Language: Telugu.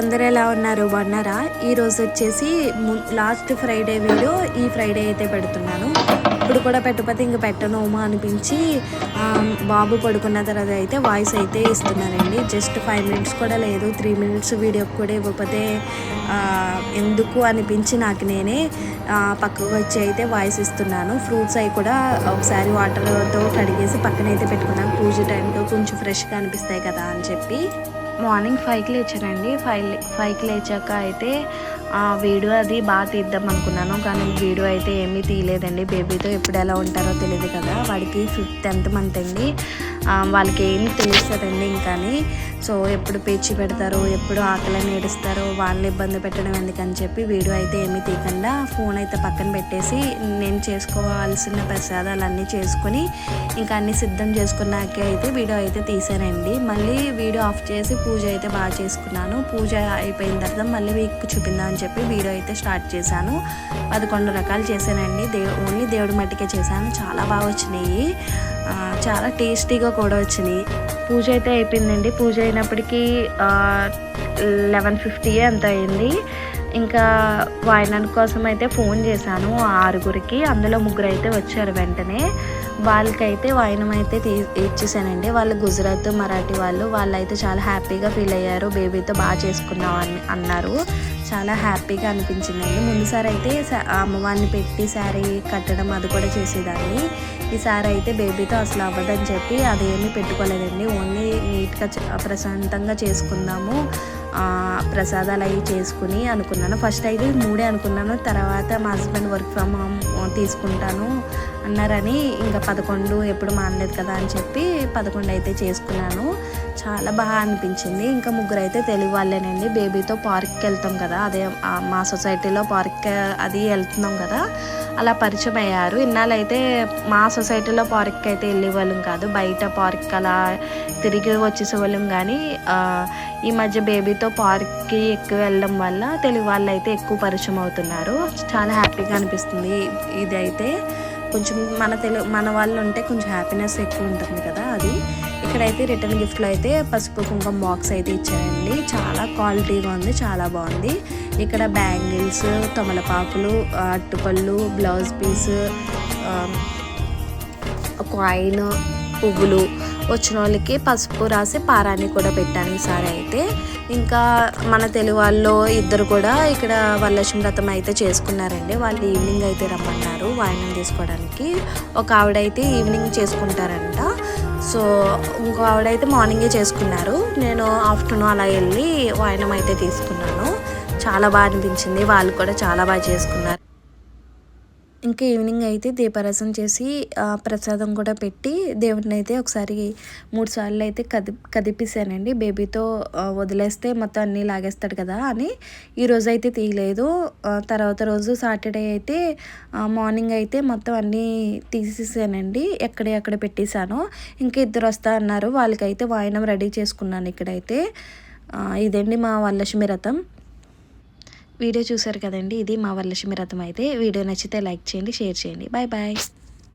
అందరూ బాగున్నారా? ఈరోజు వచ్చేసి లాస్ట్ ఫ్రైడే వీడియో. ఈ ఫ్రైడే అయితే పెడుతున్నాను. ఇప్పుడు కూడా పెట్టకపోతే ఇంక పెట్టనోమా అనిపించి బాబు పడుకున్న తర్వాత అయితే వాయిస్ అయితే ఇస్తున్నానండి. జస్ట్ ఫైవ్ మినిట్స్ కూడా లేదు. త్రీ మినిట్స్ వీడియో కూడా ఇవ్వకపోతే ఎందుకు అనిపించి నాకు నేనే పక్కకు వచ్చి అయితే వాయిస్ ఇస్తున్నాను. ఫ్రూట్స్ అవి కూడా ఒకసారి వాటర్తో కడిగేసి పక్కన అయితే పెట్టుకున్నాను. పూజ టైంలో కొంచెం ఫ్రెష్గా అనిపిస్తాయి కదా అని చెప్పి. మార్నింగ్ ఫైవ్కి లేచానండి. ఫైవ్ ఫైవ్కి లేచాక అయితే వీడియో అది బాగా తీద్దాం అనుకున్నాను. కానీ వీడియో అయితే ఏమీ తీయలేదండి. బేబీతో ఎప్పుడు ఎలా ఉంటారో తెలియదు కదా. వాడికి ఫిఫ్త్ టెన్త్ మంత్ అండి. వాళ్ళకి ఏం తెలుస్తుందండి ఇంకాని. సో ఎప్పుడు పేచి పెడతారో ఎప్పుడు ఆకలిని ఏడుస్తారో వాళ్ళని ఇబ్బంది పెట్టడం ఎందుకని చెప్పి వీడియో అయితే ఏమీ తీయకుండా ఫోన్ అయితే పక్కన పెట్టేసి నేను చేసుకోవాల్సిన ప్రసాదాలన్నీ చేసుకొని ఇంకా అన్ని సిద్ధం చేసుకున్నాకే అయితే వీడియో అయితే తీసానండి. మళ్ళీ వీడియో ఆఫ్ చేసి పూజ అయితే బాగా చేసుకున్నాను. పూజ అయిపోయిన తర్వాత మళ్ళీ మీకు చూపిందామని చెప్పి వీడియో అయితే స్టార్ట్ చేశాను. పదకొండు రకాలు చేశానండి. దే ఓన్లీ దేవుడి మట్టికే చేశాను. చాలా బాగా వచ్చినాయి. చాలా టేస్టీగా కూడా వచ్చినాయి. పూజ అయితే అయిపోయిందండి. పూజ అయినప్పటికీ లెవెన్ ఫిఫ్టీ అంత అయింది. ఇంకా వాయినాన్ కోసం అయితే ఫోన్ చేశాను ఆరుగురికి. అందులో ముగ్గురు అయితే వచ్చారు వెంటనే. వాళ్ళకైతే వాయినం అయితే తీ ఇచ్చేసానండి. వాళ్ళు గుజరాత్ మరాఠీ వాళ్ళు. వాళ్ళు అయితే చాలా హ్యాపీగా ఫీల్ అయ్యారు. బేబీతో బాగా చేసుకున్నాం అని అన్నారు. చాలా హ్యాపీగా అనిపించిందండి. ముందుసారి అయితే అమ్మవారిని పెట్టి శారీ కట్టడం అది కూడా చేసేదాన్ని. ఈసారి అయితే బేబీతో అసలు అవ్వదని చెప్పి అదేమీ పెట్టుకోలేదండి. ఓన్లీ నీట్గా ప్రశాంతంగా చేసుకుందాము. ప్రసాదాలు అవి చేసుకుని అనుకున్నాను. ఫస్ట్ అయితే మూడే అనుకున్నాను. తర్వాత మా హస్బెండ్ వర్క్ ఫ్రమ్ హోమ్ తీసుకుంటాను. అన్నారని ఇంకా పదకొండు ఎప్పుడు మానలేదు కదా అని చెప్పి పదకొండు అయితే చేసుకున్నాను. చాలా బాగా అనిపించింది. ఇంకా ముగ్గురు అయితే తెలుగు వాళ్ళేనండి. బేబీతో పార్క్కి వెళ్తాం కదా. అదే మా సొసైటీలో పార్క్ అది వెళ్తున్నాం కదా. అలా పరిచయం అయ్యారు. ఇన్నాళ్ళైతే మా సొసైటీలో పార్క్కి అయితే వెళ్ళేవాళ్ళం కాదు. బయట పార్క్ అలా తిరిగి వచ్చేసేవాళ్ళం కానీ ఈ మధ్య బేబీతో పార్క్కి ఎక్కువ వెళ్ళడం వల్ల తెలుగు వాళ్ళు అయితే ఎక్కువ పరిచయం అవుతున్నారు. చాలా హ్యాపీగా అనిపిస్తుంది ఇది అయితే కొంచెం మన తెలు మన వాళ్ళు ఉంటే కొంచెం హ్యాపీనెస్ ఎక్కువ ఉంటుంది కదా అది. ఇక్కడైతే రిటర్న్ గిఫ్ట్లో అయితే పసుపు కుంకుమ బాక్స్ అయితే ఇచ్చారండి. చాలా క్వాలిటీగా ఉంది చాలా బాగుంది. ఇక్కడ బ్యాంగిల్స్ తమలపాకులు అట్టుపళ్ళు బ్లౌజ్ పీస్ కాయిన్ పువ్వులు వచ్చిన వాళ్ళకి పసుపు రాసి పారాన్ని కూడా పెట్టాను ఈసారి అయితే. ఇంకా మన తెలుగు వాళ్ళు ఇద్దరు కూడా ఇక్కడ వరలక్ష్మి వ్రతం అయితే చేసుకున్నారండి. వాళ్ళు ఈవినింగ్ అయితే రమ్మన్నారు వాయినం తీసుకోవడానికి. ఒక ఆవిడ అయితే ఈవినింగ్ చేసుకుంటారంట. సో ఇంకో ఆవిడ అయితే మార్నింగే చేసుకున్నారు. నేను ఆఫ్టర్నూన్ అలా వెళ్ళి వాయినం అయితే తీసుకున్నాను. చాలా బాగా అనిపించింది. వాళ్ళు కూడా చాలా బాగా చేసుకున్నారు. ఇంకా ఈవినింగ్ అయితే దీపారసం చేసి ప్రసాదం కూడా పెట్టి దేవుడిని అయితే ఒకసారి మూడు సార్లు అయితే కది కదిపేసానండి బేబీతో వదిలేస్తే మొత్తం అన్నీ లాగేస్తాడు కదా అని ఈరోజు అయితే తీయలేదు. తర్వాత రోజు సాటర్డే అయితే మార్నింగ్ అయితే మొత్తం అన్నీ తీసేసానండి. ఎక్కడే అక్కడ పెట్టేశాను. ఇంకా ఇద్దరు వస్తా అన్నారు. వాళ్ళకైతే వాయినం రెడీ చేసుకున్నాను ఇక్కడైతే. ఇదండి మా వరలక్ష్మి రథం. వీడియో చూసారు కదండి ఇది మా వరలక్ష్మి రథం అయితే. వీడియో నచ్చితే లైక్ చేయండి షేర్ చేయండి. Bye bye.